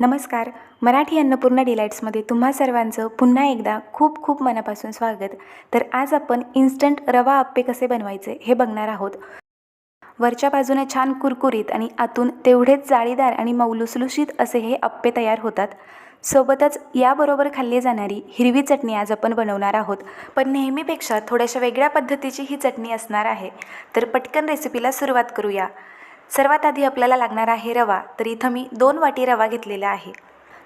नमस्कार. मराठी अन्नपूर्णा डिलाईट्समध्ये तुम्हा सर्वांचं पुन्हा एकदा खूप खूप मनापासून स्वागत. तर आज आपण इन्स्टंट रवा आप्पे कसे बनवायचे हे बघणार आहोत. वरच्या बाजूने छान कुरकुरीत आणि आतून तेवढेच जाळीदार आणि मौलुसलुशीत असे हे आप्पे तयार होतात. सोबतच याबरोबर खाल्ली जाणारी हिरवी चटणी आज आपण बनवणार आहोत. पण नेहमीपेक्षा थोड्याशा वेगळ्या पद्धतीची ही चटणी असणार आहे. तर पटकन रेसिपीला सुरुवात करूया. सर्वात आधी आपल्याला लागणार आहे रवा तर इथं मी दोन वाटी रवा घेतलेला आहे.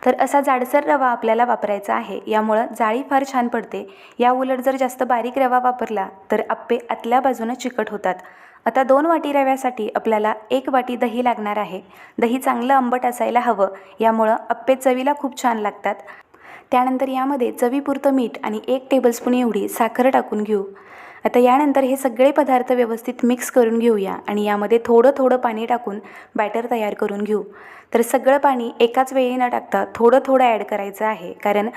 तर असा जाडसर रवा आपल्याला वापरायचा आहे यामुळं जाळी फार छान पडते. या उलट जर जास्त बारीक रवा वापरला तर आप्पे आतल्या बाजूनं चिकट होतात. आता दोन वाटी रव्यासाठी आपल्याला एक वाटी दही लागणार आहे. दही चांगलं आंबट असायला हवं यामुळं आप्पे चवीला खूप छान लागतात. त्यानंतर यामध्ये चवीपुरतं मीठ आणि एक टेबलस्पून एवढी साखर टाकून घेऊ. आता यानंतर हे सगळे पदार्थ व्यवस्थित मिक्स करून घेऊया आणि यामध्ये थोडं थोडं पाणी टाकून बॅटर तयार करून घेऊ. तर सगळं पाणी एकाच वेळी न टाकता थोडं थोडं ॲड करायचं आहे कारण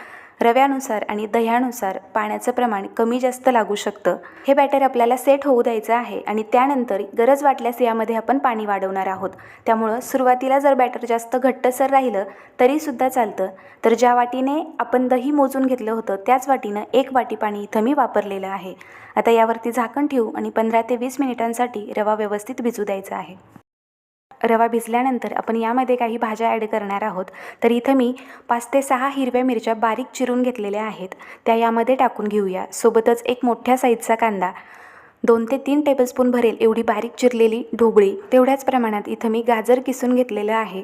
रव्यानुसार आणि दह्यानुसार पाण्याचं प्रमाण कमी जास्त लागू शकतं. हे बॅटर आपल्याला सेट होऊ द्यायचं आहे आणि त्यानंतर गरज वाटल्यास यामध्ये आपण पाणी वाढवणार आहोत. त्यामुळं सुरुवातीला जर बॅटर जास्त घट्टसर राहिलं तरीसुद्धा चालतं. तर ज्या वाटीने आपण दही मोजून घेतलं होतं त्याच वाटीनं एक वाटी पाणी इथं मी वापरलेलं आहे. आता यावरती झाकण ठेवू आणि पंधरा ते वीस मिनिटांसाठी रवा व्यवस्थित भिजू द्यायचा आहे. रवा भिजल्यानंतर आपण यामध्ये काही भाज्या ॲड करणार आहोत. तर इथं मी पाच ते सहा हिरव्या मिरच्या बारीक चिरून घेतलेल्या आहेत. त्या यामध्ये टाकून घेऊया. सोबतच एक मोठ्या साईजचा कांदा दोन ते तीन टेबलस्पून भरेल एवढी बारीक चिरलेली ढोबळी. तेवढ्याच प्रमाणात इथं मी गाजर किसून घेतलेलं आहे.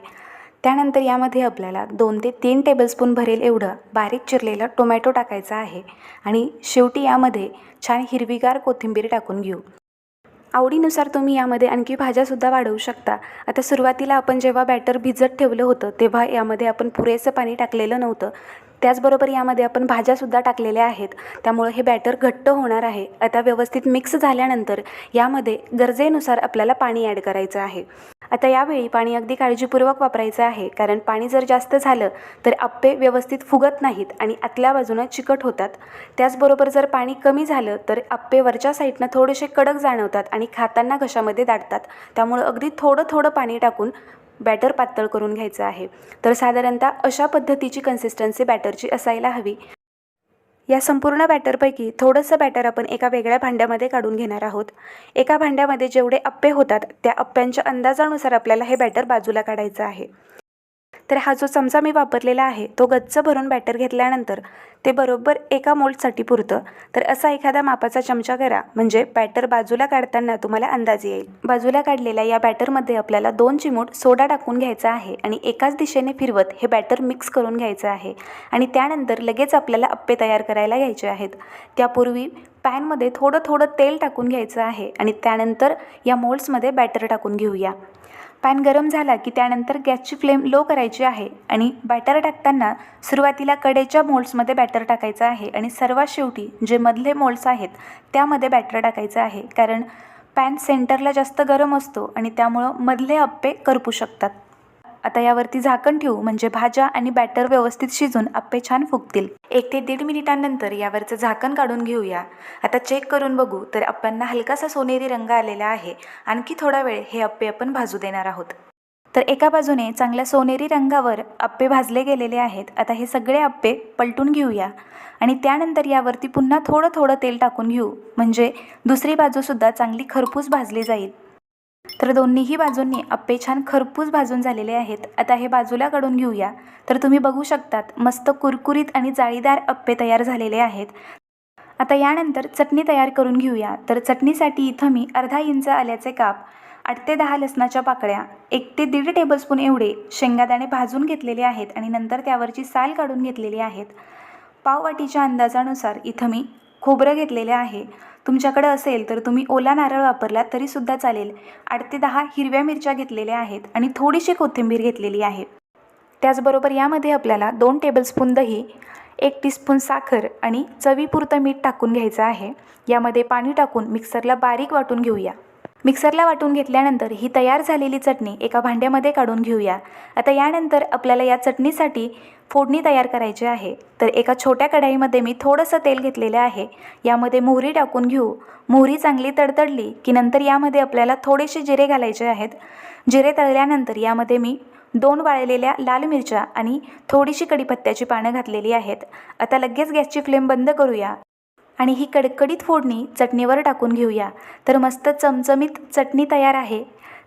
त्यानंतर यामध्ये आपल्याला दोन ते तीन टेबलस्पून भरेल एवढं बारीक चिरलेलं टोमॅटो टाकायचा आहे. आणि शेवटी यामध्ये छान हिरवीगार कोथिंबीर टाकून घेऊ. आवडीनुसार तुम्ही यामध्ये आणखी भाज्यासुद्धा वाढवू शकता. आता सुरुवातीला आपण जेव्हा बॅटर भिजत ठेवलं होतं तेव्हा यामध्ये आपण पुरेसं पाणी टाकलेलं नव्हतं. त्याचबरोबर यामध्ये आपण भाज्यासुद्धा टाकलेल्या आहेत. त्यामुळे हे बॅटर घट्ट होणार आहे. आता व्यवस्थित मिक्स झाल्यानंतर यामध्ये गरजेनुसार आपल्याला पाणी ॲड करायचं आहे. आता यावेळी पाणी अगदी काळजीपूर्वक वापरायचं आहे कारण पाणी जर जास्त झालं तर आप्पे व्यवस्थित फुगत नाहीत आणि आतल्या बाजूनं चिकट होतात. त्याचबरोबर जर पाणी कमी झालं तर आप्पे वरच्या साईडनं थोडेसे कडक जाणवतात आणि खाताना घशामध्ये दाटतात. त्यामुळं अगदी थोडं थोडं पाणी टाकून बॅटर पातळ करून घ्यायचं आहे. तर साधारणतः अशा पद्धतीची कन्सिस्टन्सी बॅटरची असायला हवी. या संपूर्ण बॅटरपैकी थोडंसं बॅटर आपण एका वेगळ्या भांड्यामध्ये काढून घेणार आहोत. एका भांड्यामध्ये जेवढे अप्पे होतात त्या अप्प्यांच्या अंदाजानुसार आपल्याला हे बॅटर बाजूला काढायचं आहे. तर हा जो चमचा मी वापरलेला आहे तो गच्च भरून बॅटर घेतल्यानंतर ते बरोबर एका मोल्डसाठी पुरतं. तर असा एखादा मापाचा चमचा करा म्हणजे बॅटर बाजूला काढताना तुम्हाला अंदाज येईल. बाजूला काढलेल्या या बॅटरमध्ये आपल्याला दोन चिमूट सोडा टाकून घ्यायचा आहे आणि एकाच दिशेने फिरवत हे बॅटर मिक्स करून घ्यायचं आहे. आणि त्यानंतर लगेच आपल्याला अप्पे तयार करायला घ्यायचे आहेत. त्यापूर्वी पॅनमध्ये थोडं थोडं तेल टाकून घ्यायचं आहे आणि त्यानंतर या मोल्ड्समध्ये बॅटर टाकून घेऊया. पॅन गरम झाला की त्यानंतर गॅसची फ्लेम लो करायची आहे आणि बॅटर टाकताना सुरुवातीला कडेच्या मोल्ड्समध्ये बॅटर टाकायचं आहे आणि सर्वात शेवटी जे मधले मोल्ड्स आहेत त्यामध्ये बॅटर टाकायचं आहे. कारण पॅन सेंटरला जास्त गरम असतो आणि त्यामुळं मधले अप्पे करपू शकतात. आता यावरती झाकण ठेवू म्हणजे भाज्या आणि बॅटर व्यवस्थित शिजून अप्पे छान फुगतील. एक ते दीड मिनिटांनंतर यावरचं झाकण काढून घेऊया. आता चेक करून बघू तर अप्प्यांना हलकासा सोनेरी रंग आलेला आहे. आणखी थोडा वेळ हे अप्पे आपण भाजू देणार आहोत. तर एका बाजूने चांगल्या सोनेरी रंगावर अप्पे भाजले गेलेले आहेत. आता हे सगळे अप्पे पलटून घेऊया. आणि त्यानंतर यावरती पुन्हा थोडं थोडं तेल टाकून घेऊ. म्हणजे दुसरी बाजूसुद्धा चांगली खरपूस भाजली जाईल. तर दोन्हीही बाजूंनी अप्पे छान खरपूस भाजून झालेले आहेत. आता हे बाजूला काढून घेऊया. तर तुम्ही बघू शकतात मस्त कुरकुरीत आणि जाळीदार अप्पे तयार झालेले आहेत. आता यानंतर चटणी तयार करून घेऊया. तर चटणीसाठी इथं मी अर्धा इंच आल्याचे काप आठ ते दहा लसणाच्या पाकळ्या एक ते दीड टेबलस्पून एवढे शेंगादाणे भाजून घेतलेले आहेत आणि नंतर त्यावरची साल काढून घेतलेली आहेत. पाववाटीच्या अंदाजानुसार इथं मी खोबरं घेतलेले आहे. तुमच्याकडे असेल तर तुम्ही ओला नारळ वापरला तरीसुद्धा चालेल. आठ ते दहा हिरव्या मिरच्या घेतलेल्या आहेत आणि थोडीशी कोथिंबीर घेतलेली आहे. त्याचबरोबर यामध्ये आपल्याला दोन टेबलस्पून दही एक टीस्पून साखर आणि चवीपुरतं मीठ टाकून घ्यायचं आहे. यामध्ये पाणी टाकून मिक्सरला बारीक वाटून घेऊया. मिक्सरला वाटून घेतल्यानंतर ही तयार झालेली चटणी एका भांड्यामध्ये काढून घेऊया. आता यानंतर आपल्याला या चटणीसाठी फोडणी तयार करायची आहे. तर एका छोट्या कढाईमध्ये मी थोडंसं तेल घेतलेलं आहे. यामध्ये मोहरी टाकून घेऊ. मोहरी चांगली तडतडली की नंतर यामध्ये आपल्याला थोडेसे जिरे घालायचे आहेत. जिरे तळल्यानंतर यामध्ये मी दोन वाळलेल्या लाल मिरच्या आणि थोडीशी कढीपत्त्याची पानं घातलेली आहेत. आता लगेच गॅसची फ्लेम बंद करूया. आणि ही कडकडीत फोडणी चटणीवर टाकून घेऊया. तर मस्त चमचमीत चटणी तयार आहे.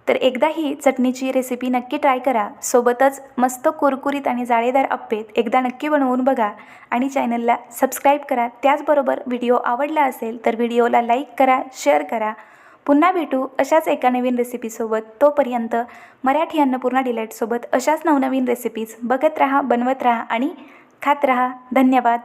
तर एकदा ही चटणीची रेसिपी नक्की ट्राय करा. सोबतच मस्त कुरकुरीत आणि जाळेदार अप्पेत एकदा नक्की बनवून बघा. आणि चॅनलला सबस्क्राईब करा. त्याचबरोबर व्हिडिओ आवडला असेल तर व्हिडिओला लाईक करा शेअर करा. पुन्हा भेटू अशाच एका नवीन रेसिपीसोबत तोपर्यंत मराठी अन्नपूर्णा डिलाईटसोबत अशाच नवनवीन रेसिपीज बघत राहा बनवत राहा आणि खात राहा. धन्यवाद.